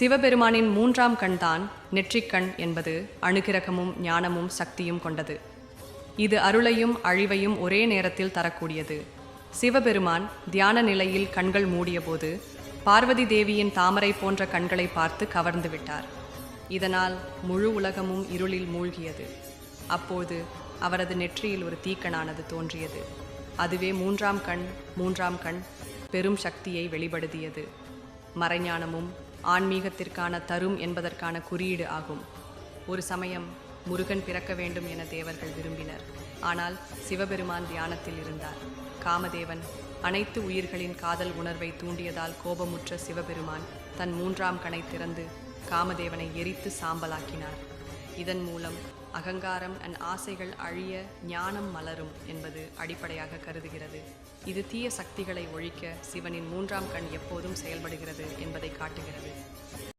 சிவபெருமானின் மூன்றாம் கண்தான் நெற்றிக்கண் என்பது அணுகிரகமும் ஞானமும் சக்தியும் கொண்டது. இது அருளையும் அழிவையும் ஒரே நேரத்தில் தரக்கூடியது. சிவபெருமான் தியான நிலையில் கண்கள் மூடியபோது பார்வதி தேவியின் தாமரை போன்ற கண்களை பார்த்து கவர்ந்து விட்டார். இதனால் முழு உலகமும் இருளில் மூழ்கியது. அப்போது அவரது நெற்றியில் ஒரு தீக்கணானது தோன்றியது. அதுவே மூன்றாம் கண் மூன்றாம் கண் பெரும் சக்தியை வெளிப்படுத்தியது. மறைஞானமும் ஆன்மீகத்திற்கான தரும் என்பதற்கான குறியீடு ஆகும். ஒரு சமயம் முருகன் பிறக்க வேண்டும் என தேவர்கள் விரும்பினர். ஆனால் சிவபெருமான் தியானத்தில் இருந்தார். காமதேவன் அனைத்து உயிர்களின் காதல் உணர்வை தூண்டியதால் கோபமுற்ற சிவபெருமான் தன் மூன்றாம் கணை திறந்து காமதேவனை எரித்து சாம்பலாக்கினார். இதன் மூலம் அகங்காரம் அண்ட் ஆசைகள் அழிய ஞானம் மலரும் என்பது அடிப்படையாக கருதுகிறது. இது தீய சக்திகளை ஒழிக்க சிவனின் மூன்றாம் கண் எப்போதும் செயல்படுகிறது என்பதை காட்டுகிறது.